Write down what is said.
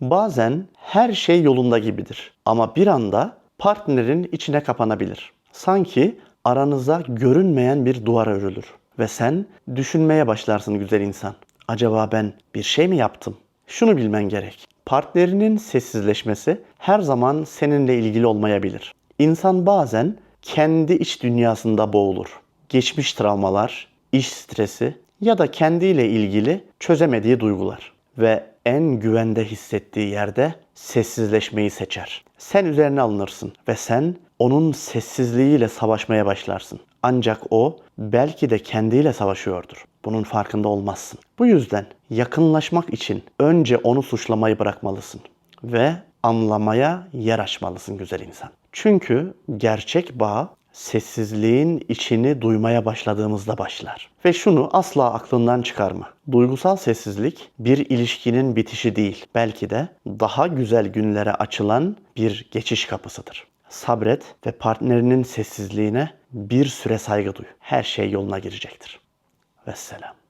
Bazen her şey yolunda gibidir ama bir anda partnerin içine kapanabilir. Sanki aranıza görünmeyen bir duvar örülür ve sen düşünmeye başlarsın güzel insan. Acaba ben bir şey mi yaptım? Şunu bilmen gerek. Partnerinin sessizleşmesi her zaman seninle ilgili olmayabilir. İnsan bazen kendi iç dünyasında boğulur. Geçmiş travmalar, iş stresi ya da kendiyle ilgili çözemediği duygular ve en güvende hissettiği yerde sessizleşmeyi seçer. Sen üzerine alınırsın ve sen onun sessizliğiyle savaşmaya başlarsın. Ancak o belki de kendiyle savaşıyordur. Bunun farkında olmazsın. Bu yüzden yakınlaşmak için önce onu suçlamayı bırakmalısın ve anlamaya yer açmalısın güzel insan. Çünkü gerçek bağ sessizliğin içini duymaya başladığımızda başlar. Ve şunu asla aklından çıkarma. Duygusal sessizlik bir ilişkinin bitişi değil, belki de daha güzel günlere açılan bir geçiş kapısıdır. Sabret ve partnerinin sessizliğine bir süre saygı duy. Her şey yoluna girecektir. Vesselam.